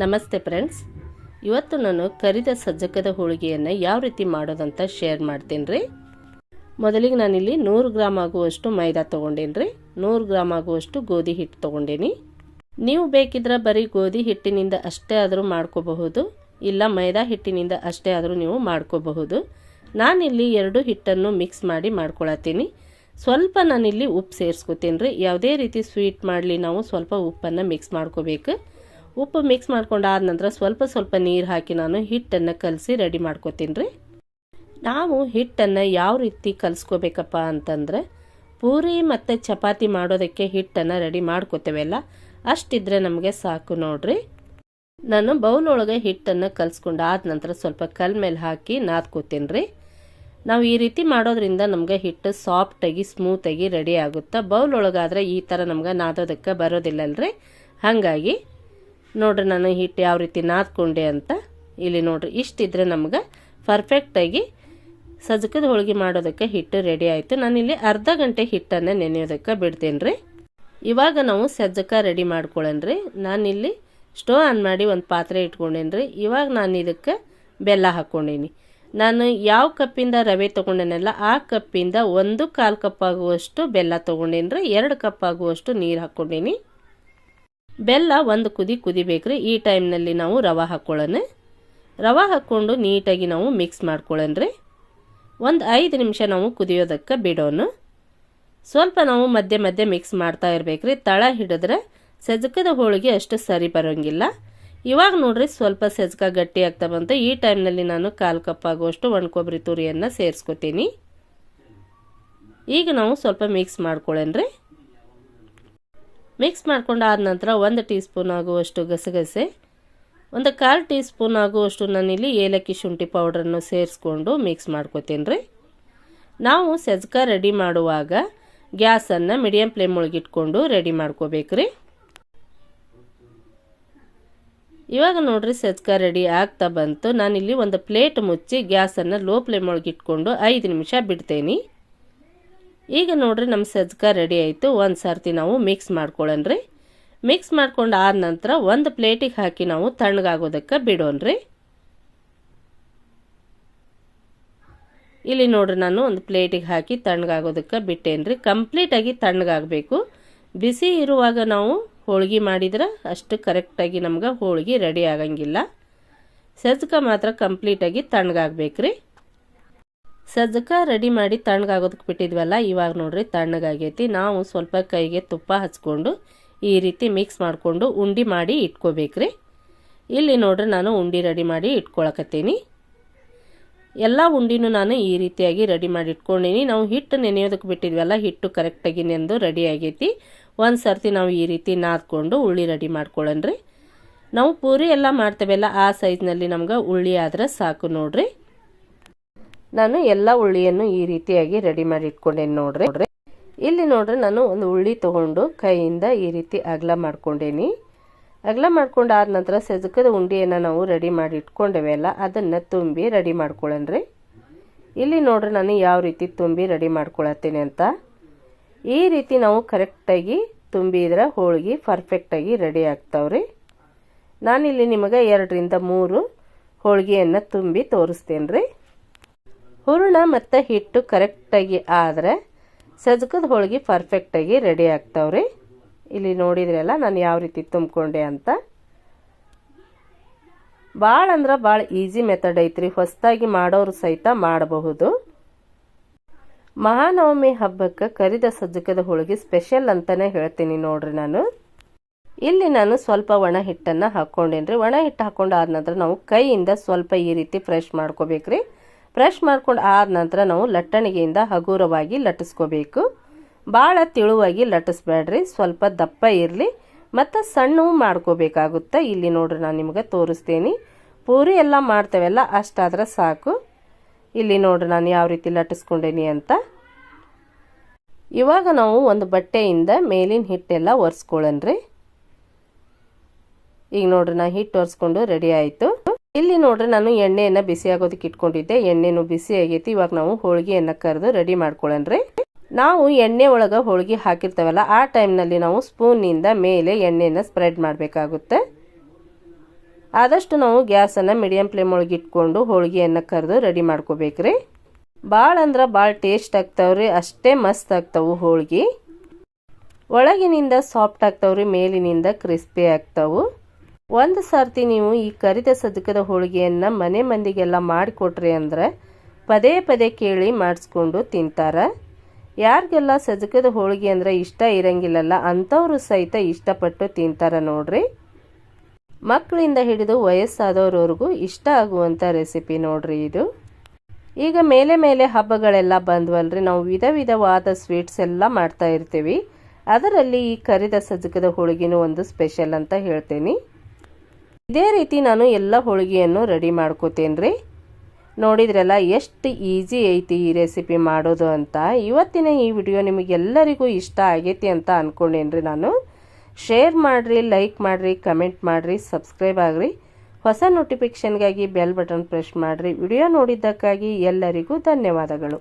ನಮಸ್ತೆ ಫ್ರೆಂಡ್ಸ್. ಇವತ್ತು ನಾನು ಕರಿದ ಸಜ್ಜಕದ ಹೋಳಿಗೆಯನ್ನು ಯಾವ ರೀತಿ ಮಾಡೋದಂತ ಶೇರ್ ಮಾಡ್ತೀನಿ ರೀ ಮೊದಲಿಗೆ ನಾನಿಲ್ಲಿ ನೂರು ಗ್ರಾಮ್ ಆಗುವಷ್ಟು ಮೈದಾ ತೊಗೊಂಡೇನಿ ರೀ ನೂರು ಗ್ರಾಮ್ ಆಗುವಷ್ಟು ಗೋಧಿ ಹಿಟ್ಟು ತೊಗೊಂಡೇನಿ. ನೀವು ಬೇಕಿದ್ರೆ ಬರೀ ಗೋಧಿ ಹಿಟ್ಟಿನಿಂದ ಅಷ್ಟೇ ಆದರೂ ಮಾಡ್ಕೋಬಹುದು. ಇಲ್ಲ ಮೈದಾ ಹಿಟ್ಟಿನಿಂದ ಅಷ್ಟೇ ಆದರೂ ನೀವು ಮಾಡ್ಕೋಬಹುದು. ನಾನಿಲ್ಲಿ ಎರಡು ಹಿಟ್ಟನ್ನು ಮಿಕ್ಸ್ ಮಾಡಿ ಮಾಡ್ಕೊಳತ್ತೀನಿ. ಸ್ವಲ್ಪ ನಾನಿಲ್ಲಿ ಉಪ್ಪು ಸೇರಿಸ್ಕೊತೀನಿ ರೀ ಯಾವುದೇ ರೀತಿ ಸ್ವೀಟ್ ಮಾಡಲಿ ನಾವು ಸ್ವಲ್ಪ ಉಪ್ಪನ್ನು ಮಿಕ್ಸ್ ಮಾಡ್ಕೋಬೇಕು. ಉಪ್ಪು ಮಿಕ್ಸ್ ಮಾಡ್ಕೊಂಡಾದ ನಂತರ ಸ್ವಲ್ಪ ಸ್ವಲ್ಪ ನೀರು ಹಾಕಿ ನಾನು ಹಿಟ್ಟನ್ನು ಕಲಸಿ ರೆಡಿ ಮಾಡ್ಕೋತೀನಿ ರೀ. ನಾವು ಹಿಟ್ಟನ್ನು ಯಾವ ರೀತಿ ಕಲಿಸ್ಕೋಬೇಕಪ್ಪ ಅಂತಂದರೆ ಪೂರಿ ಮತ್ತು ಚಪಾತಿ ಮಾಡೋದಕ್ಕೆ ಹಿಟ್ಟನ್ನು ರೆಡಿ ಮಾಡ್ಕೋತೇವಲ್ಲ ಅಷ್ಟಿದ್ರೆ ನಮಗೆ ಸಾಕು ನೋಡ್ರಿ. ನಾನು ಬೌಲ್ ಒಳಗೆ ಹಿಟ್ಟನ್ನು ಕಲಿಸ್ಕೊಂಡು ಆದ ನಂತರ ಸ್ವಲ್ಪ ಕಲ್ ಮೇಲೆ ಹಾಕಿ ನಾದ್ಕೋತೀನಿ ರೀ. ನಾವು ಈ ರೀತಿ ಮಾಡೋದ್ರಿಂದ ನಮಗೆ ಹಿಟ್ಟು ಸಾಫ್ಟಾಗಿ ಸ್ಮೂತಾಗಿ ರೆಡಿ ಆಗುತ್ತೆ? ಬೌಲ್ ಒಳಗಾದರೆ ಈ ಥರ ನಮ್ಗೆ ನಾದೋದಕ್ಕೆ ಬರೋದಿಲ್ಲಲ್ರಿ. ಹಾಗಾಗಿ ನೋಡ್ರಿ ನಾನು ಹಿಟ್ಟು ಯಾವ ರೀತಿ ನಾದ್ಕೊಂಡೆ ಅಂತ. ಇಲ್ಲಿ ನೋಡ್ರಿ, ಇಷ್ಟಿದ್ರೆ ನಮ್ಗೆ ಪರ್ಫೆಕ್ಟಾಗಿ ಸಜ್ಜಕದ ಹೋಳಿಗೆ ಮಾಡೋದಕ್ಕೆ ಹಿಟ್ಟು ರೆಡಿ ಆಯಿತು. ಇಲ್ಲಿ ಅರ್ಧ ಗಂಟೆ ಹಿಟ್ಟನ್ನು ನೆನೆಯೋದಕ್ಕೆ ಬಿಡ್ತೇನೆ ರೀ ಇವಾಗ ನಾವು ಸಜ್ಜಕ ರೆಡಿ ಮಾಡ್ಕೊಳ್ಳೇನ್ರಿ ನಾನಿಲ್ಲಿ ಸ್ಟೋವ್ ಆನ್ ಮಾಡಿ ಒಂದು ಪಾತ್ರೆ ಇಟ್ಕೊಂಡೇನಿ ರೀ ಇವಾಗ ನಾನು ಇದಕ್ಕೆ ಬೆಲ್ಲ ಹಾಕ್ಕೊಂಡೀನಿ ನಾನು ಯಾವ ಕಪ್ಪಿಂದ ರವೆ ತೊಗೊಂಡೇನಲ್ಲ, ಆ ಕಪ್ಪಿಂದ ಒಂದು ಕಾಲು ಕಪ್ ಆಗುವಷ್ಟು ಬೆಲ್ಲ ತೊಗೊಂಡೇನಿ ರೀ ಎರಡು ಕಪ್ ಆಗುವಷ್ಟು ನೀರು ಹಾಕ್ಕೊಂಡೀನಿ ಬೆಲ್ಲ ಒಂದು ಕುದಿ ಕುದಿಬೇಕ್ರಿ. ಈ ಟೈಮ್ನಲ್ಲಿ ನಾವು ರವೆ ಹಾಕ್ಕೊಳ್ಳೋಣ ರವೆ ಹಾಕ್ಕೊಂಡು ನೀಟಾಗಿ ನಾವು ಮಿಕ್ಸ್ ಮಾಡ್ಕೊಳ್ಳೋಣ್ರಿ. ಒಂದು ಐದು ನಿಮಿಷ ನಾವು ಕುದಿಯೋದಕ್ಕೆ ಬಿಡೋಣ. ಸ್ವಲ್ಪ ನಾವು ಮಧ್ಯೆ ಮಧ್ಯೆ ಮಿಕ್ಸ್ ಮಾಡ್ತಾ ಇರಬೇಕ್ರಿ. ತಳ ಹಿಡಿದ್ರೆ ಸಜ್ಜಕದ ಹೋಳಿಗೆ ಅಷ್ಟು ಸರಿ ಬರೋಂಗಿಲ್ಲ. ಇವಾಗ ನೋಡ್ರಿ ಸ್ವಲ್ಪ ಸಜ್ಜಕ ಗಟ್ಟಿ ಆಗ್ತಾ ಬಂತು. ಈ ಟೈಮ್ನಲ್ಲಿ ನಾನು ಕಾಲು ಕಪ್ ಆಗುವಷ್ಟು ಒಣ ಕೊಬ್ಬರಿ ತುರಿಯನ್ನು ಸೇರಿಸ್ಕೊತೀನಿ. ಈಗ ನಾವು ಸ್ವಲ್ಪ ಮಿಕ್ಸ್ ಮಾಡ್ಕೊಳ್ಳೇನ್ರಿ ಮಿಕ್ಸ್ ಮಾಡ್ಕೊಂಡು ಆದ ನಂತರ ಒಂದು ಟೀ ಸ್ಪೂನ್ ಆಗುವಷ್ಟು ಗಸಗಸೆ, ಒಂದು ಕಾಲು ಟೀ ಸ್ಪೂನ್ ಆಗುವಷ್ಟು ನಾನಿಲ್ಲಿ ಏಲಕ್ಕಿ ಶುಂಠಿ ಪೌಡ್ರನ್ನು ಸೇರಿಸ್ಕೊಂಡು ಮಿಕ್ಸ್ ಮಾಡ್ಕೋತೀನಿ ರೀ. ನಾವು ಸಜ್ಕ ರೆಡಿ ಮಾಡುವಾಗ ಗ್ಯಾಸನ್ನು ಮೀಡಿಯಮ್ ಫ್ಲೇಮ್ ಒಳಗಿಟ್ಕೊಂಡು ರೆಡಿ ಮಾಡ್ಕೋಬೇಕ್ರಿ ಇವಾಗ ನೋಡ್ರಿ ಸಜ್ಕ ರೆಡಿ ಆಗ್ತಾ ಬಂತು. ನಾನಿಲ್ಲಿ ಒಂದು ಪ್ಲೇಟ್ ಮುಚ್ಚಿ ಗ್ಯಾಸನ್ನು ಲೋ ಫ್ಲೇಮ್ ಒಳಗಿಟ್ಕೊಂಡು ಐದು ನಿಮಿಷ ಬಿಡ್ತೇನೆ. ಈಗ ನೋಡ್ರಿ ನಮ್ಮ ಸಜ್ಕ ರೆಡಿ ಆಯಿತು. ಒಂದು ಸರ್ತಿ ನಾವು ಮಿಕ್ಸ್ ಮಾಡ್ಕೊಳ್ಳೋಣ ರೀ ಮಿಕ್ಸ್ ಮಾಡ್ಕೊಂಡು ಆದ ನಂತರ ಒಂದು ಪ್ಲೇಟಿಗೆ ಹಾಕಿ ನಾವು ತಣ್ಣಗಾಗೋದಕ್ಕೆ ಬಿಡೋಣ್ರಿ ಇಲ್ಲಿ ನೋಡ್ರಿ ನಾನು ಒಂದು ಪ್ಲೇಟಿಗೆ ಹಾಕಿ ತಣ್ಣಗಾಗೋದಕ್ಕೆ ಬಿಟ್ಟೇನ್ರಿ. ಕಂಪ್ಲೀಟಾಗಿ ತಣ್ಣಗಾಗಬೇಕು. ಬಿಸಿ ಇರುವಾಗ ನಾವು ಹೋಳಿಗೆ ಮಾಡಿದ್ರೆ ಅಷ್ಟು ಕರೆಕ್ಟಾಗಿ ನಮ್ಗೆ ಹೋಳಿಗೆ ರೆಡಿ ಆಗಂಗಿಲ್ಲ. ಸಜ್ಕ ಮಾತ್ರ ಕಂಪ್ಲೀಟಾಗಿ ತಣ್ಣಗಾಗ್ಬೇಕ್ರಿ. ಸಜ್ಜಕ ರೆಡಿ ಮಾಡಿ ತಣ್ಣಗಾಗೋದಕ್ಕೆ ಬಿಟ್ಟಿದ್ವಲ್ಲ, ಇವಾಗ ನೋಡ್ರಿ ತಣ್ಣಗಾಗೈತಿ. ನಾವು ಸ್ವಲ್ಪ ಕೈಗೆ ತುಪ್ಪ ಹಚ್ಕೊಂಡು ಈ ರೀತಿ ಮಿಕ್ಸ್ ಮಾಡಿಕೊಂಡು ಉಂಡಿ ಮಾಡಿ ಇಟ್ಕೋಬೇಕ್ರಿ. ಇಲ್ಲಿ ನೋಡ್ರಿ ನಾನು ಉಂಡಿ ರೆಡಿ ಮಾಡಿ ಇಟ್ಕೊಳಕತ್ತೀನಿ. ಎಲ್ಲ ಉಂಡಿನೂ ನಾನು ಈ ರೀತಿಯಾಗಿ ರೆಡಿ ಮಾಡಿ ಇಟ್ಕೊಂಡೀನಿ. ನಾವು ಹಿಟ್ಟು ನೆನೆಯೋದಕ್ಕೆ ಬಿಟ್ಟಿದ್ವಲ್ಲ, ಹಿಟ್ಟು ಕರೆಕ್ಟಾಗಿ ನೆಂದು ರೆಡಿ ಆಗೈತಿ. ಒಂದು ಸರ್ತಿ ನಾವು ಈ ರೀತಿ ನಾದ್ಕೊಂಡು ಉಳ್ಳಿ ರೆಡಿ ಮಾಡ್ಕೊಳ್ಳೋಣ್ರಿ ನಾವು ಪೂರಿ ಎಲ್ಲ ಮಾಡ್ತೇವಲ್ಲ, ಆ ಸೈಜ್ನಲ್ಲಿ ನಮ್ಗೆ ಉಳ್ಳಿ ಆದ್ರೆ ಸಾಕು ನೋಡ್ರಿ. ನಾನು ಎಲ್ಲ ಉಳ್ಳಿಯನ್ನು ಈ ರೀತಿಯಾಗಿ ರೆಡಿ ಮಾಡಿ ಇಟ್ಕೊಂಡೇನಿ ನೋಡ್ರಿ. ಇಲ್ಲಿ ನೋಡ್ರಿ ನಾನು ಒಂದು ಉಳ್ಳಿ ತಗೊಂಡು ಕೈಯಿಂದ ಈ ರೀತಿ ಅಗಲ ಮಾಡ್ಕೊಂಡೇನಿ. ಅಗಲ ಮಾಡ್ಕೊಂಡು ಆದ ನಂತರ ಸೆಜಕದ ಉಂಡಿಯನ್ನು ನಾವು ರೆಡಿ ಮಾಡಿ ಇಟ್ಕೊಂಡೇವಲ್ಲ ಅದನ್ನು ತುಂಬಿ ರೆಡಿ ಮಾಡ್ಕೊಳ್ಳೋಣ್ರಿ ಇಲ್ಲಿ ನೋಡ್ರಿ ನಾನು ಯಾವ ರೀತಿ ತುಂಬಿ ರೆಡಿ ಮಾಡ್ಕೊಳತ್ತೀನಿ ಅಂತ. ಈ ರೀತಿ ನಾವು ಕರೆಕ್ಟಾಗಿ ತುಂಬಿದ್ರೆ ಹೋಳಿಗೆ ಪರ್ಫೆಕ್ಟಾಗಿ ರೆಡಿ ಆಗ್ತಾವ್ರಿ. ನಾನಿಲ್ಲಿ ನಿಮಗೆ ಎರಡರಿಂದ ಮೂರು ಹೋಳಿಗೆಯನ್ನು ತುಂಬಿ ತೋರಿಸ್ತೇನೆ ರೀ ಹೂರಣ ಮತ್ತು ಹಿಟ್ಟು ಕರೆಕ್ಟಾಗಿ ಆದರೆ ಸಜ್ಕದ ಹೋಳಿಗೆ ಪರ್ಫೆಕ್ಟಾಗಿ ರೆಡಿ ಆಗ್ತಾವ್ರಿ. ಇಲ್ಲಿ ನೋಡಿದ್ರಲ್ಲ ನಾನು ಯಾವ ರೀತಿ ತುಂಬಿಕೊಂಡೆ ಅಂತ. ಭಾಳ ಅಂದ್ರೆ ಭಾಳ ಈಸಿ ಮೆಥಡ್ ಐತ್ರಿ, ಹೊಸದಾಗಿ ಮಾಡೋರು ಸಹಿತ ಮಾಡಬಹುದು. ಮಹಾನವಮಿ ಹಬ್ಬಕ್ಕೆ ಕರಿದ ಸಜ್ಜಕದ ಹೋಳಿಗೆ ಸ್ಪೆಷಲ್ ಅಂತಾನೆ ಹೇಳ್ತೀನಿ ನೋಡ್ರಿ ನಾನು. ಇಲ್ಲಿ ನಾನು ಸ್ವಲ್ಪ ಒಣ ಹಿಟ್ಟನ್ನು ಹಾಕ್ಕೊಂಡೇನ್ರಿ. ಒಣ ಹಿಟ್ಟು ಹಾಕೊಂಡಾದ ನಂತರ ನಾವು ಕೈಯಿಂದ ಸ್ವಲ್ಪ ಈ ರೀತಿ ಫ್ರೆಶ್ ಮಾಡ್ಕೋಬೇಕ್ರಿ. ಫ್ರೆಶ್ ಮಾಡ್ಕೊಂಡು ಆದ ನಂತರ ನಾವು ಲಟ್ಟಣಿಗೆಯಿಂದ ಹಗುರವಾಗಿ ಲಟ್ಟಿಸ್ಕೋಬೇಕು. ಭಾಳ ತಿಳುವಾಗಿ ಲಟ್ಟಿಸ್ಬೇಡ್ರಿ, ಸ್ವಲ್ಪ ದಪ್ಪ ಇರಲಿ, ಮತ್ತು ಸಣ್ಣವು ಮಾಡ್ಕೋಬೇಕಾಗುತ್ತೆ. ಇಲ್ಲಿ ನೋಡ್ರಿ ನಾನು ನಿಮಗೆ ತೋರಿಸ್ತೀನಿ. ಪೂರಿ ಎಲ್ಲ ಮಾಡ್ತೇವಲ್ಲ, ಅಷ್ಟಾದ್ರೆ ಸಾಕು. ಇಲ್ಲಿ ನೋಡ್ರಿ ನಾನು ಯಾವ ರೀತಿ ಲಟ್ಟಿಸ್ಕೊಂಡೇನಿ ಅಂತ. ಇವಾಗ ನಾವು ಒಂದು ಬಟ್ಟೆಯಿಂದ ಮೇಲಿನ ಹಿಟ್ಟೆಲ್ಲ ಒರೆಸ್ಕೊಳ್ಳನ್ರಿ ಈಗ ನೋಡ್ರಿ ನಾ ಹಿಟ್ಟು ಒರೆಸ್ಕೊಂಡು ರೆಡಿ ಆಯಿತು. ಇಲ್ಲಿ ನೋಡ್ರಿ ನಾನು ಎಣ್ಣೆಯನ್ನು ಬಿಸಿ ಆಗೋದಕ್ಕೆ ಇಟ್ಕೊಂಡಿದ್ದೆ. ಎಣ್ಣೆನು ಬಿಸಿ ಆಗೈತಿ. ಇವಾಗ ನಾವು ಹೋಳಿಗೆಯನ್ನು ಕರೆದು ರೆಡಿ ಮಾಡ್ಕೊಳ್ಳೋಣ್ರಿ ನಾವು ಎಣ್ಣೆ ಒಳಗೆ ಹೋಳಿಗೆ ಹಾಕಿರ್ತೇವಲ್ಲ, ಆ ಟೈಮ್ನಲ್ಲಿ ನಾವು ಸ್ಪೂನ್ನಿಂದ ಮೇಲೆ ಎಣ್ಣೆಯನ್ನು ಸ್ಪ್ರೆಡ್ ಮಾಡಬೇಕಾಗುತ್ತೆ. ಆದಷ್ಟು ನಾವು ಗ್ಯಾಸನ್ನು ಮೀಡಿಯಂ ಫ್ಲೇಮ್ ಒಳಗೆ ಇಟ್ಕೊಂಡು ಹೋಳಿಗೆಯನ್ನು ಕರೆದು ರೆಡಿ ಮಾಡ್ಕೋಬೇಕ್ರಿ. ಭಾಳ ಅಂದ್ರೆ ಭಾಳ ಟೇಸ್ಟ್ ಆಗ್ತಾವ್ರಿ, ಅಷ್ಟೇ ಮಸ್ತ್ ಆಗ್ತಾವು ಹೋಳಿಗೆ. ಒಳಗಿನಿಂದ ಸಾಫ್ಟ್ ಆಗ್ತಾವ್ರಿ, ಮೇಲಿನಿಂದ ಕ್ರಿಸ್ಪಿ ಆಗ್ತಾವು. ಒಂದು ಸರ್ತಿ ನೀವು ಈ ಕರಿದ ಸಜ್ಜಕದ ಹೋಳಿಗೆಯನ್ನು ಮನೆ ಮಂದಿಗೆಲ್ಲ ಮಾಡಿಕೊಟ್ರಿ ಅಂದ್ರೆ ಪದೇ ಪದೇ ಕೇಳಿ ಮಾಡಿಸ್ಕೊಂಡು ತಿಂತಾರೆ. ಯಾರಿಗೆಲ್ಲ ಸಜ್ಜಕದ ಹೋಳಿಗೆ ಅಂದ್ರೆ ಇಷ್ಟ ಇರಂಗಿಲ್ಲಲ್ಲ ಅಂಥವರು ಸಹಿತ ಇಷ್ಟಪಟ್ಟು ತಿಂತಾರೆ ನೋಡ್ರಿ. ಮಕ್ಕಳಿಂದ ಹಿಡಿದು ವಯಸ್ಸಾದವ್ರವ್ರಿಗೂ ಇಷ್ಟ ಆಗುವಂಥ ರೆಸಿಪಿ ನೋಡ್ರಿ ಇದು. ಈಗ ಮೇಲೆ ಮೇಲೆ ಹಬ್ಬಗಳೆಲ್ಲ ಬಂದ್ವಲ್ರಿ, ನಾವು ವಿಧ ವಿಧವಾದ ಸ್ವೀಟ್ಸ್ ಎಲ್ಲ ಮಾಡ್ತಾ ಇರ್ತೀವಿ. ಅದರಲ್ಲಿ ಈ ಕರಿದ ಸಜ್ಜಕದ ಹೋಳಿಗೆನೂ ಒಂದು ಸ್ಪೆಷಲ್ ಅಂತ ಹೇಳ್ತೇನೆ. ಇದೇ ರೀತಿ ನಾನು ಎಲ್ಲ ಹೋಳಿಗೆಯನ್ನು ರೆಡಿ ಮಾಡ್ಕೋತೇನ್ರಿ. ನೋಡಿದ್ರಲ್ಲ ಎಷ್ಟು ಈಸಿ ಐತಿ ಈ ರೆಸಿಪಿ ಮಾಡೋದು ಅಂತ. ಇವತ್ತಿನ ಈ ವಿಡಿಯೋ ನಿಮಗೆಲ್ಲರಿಗೂ ಇಷ್ಟ ಆಗೈತಿ ಅಂತ ಅಂದ್ಕೊಂಡೇನ್ರಿ ನಾನು. ಶೇರ್ ಮಾಡಿರಿ, ಲೈಕ್ ಮಾಡಿರಿ, ಕಮೆಂಟ್ ಮಾಡಿರಿ, ಸಬ್ಸ್ಕ್ರೈಬ್ ಆಗಿರಿ. ಹೊಸ ನೋಟಿಫಿಕೇಷನ್ಗಾಗಿ ಬೆಲ್ ಬಟನ್ ಪ್ರೆಸ್ ಮಾಡಿರಿ. ವಿಡಿಯೋ ನೋಡಿದ್ದಕ್ಕಾಗಿ ಎಲ್ಲರಿಗೂ ಧನ್ಯವಾದಗಳು.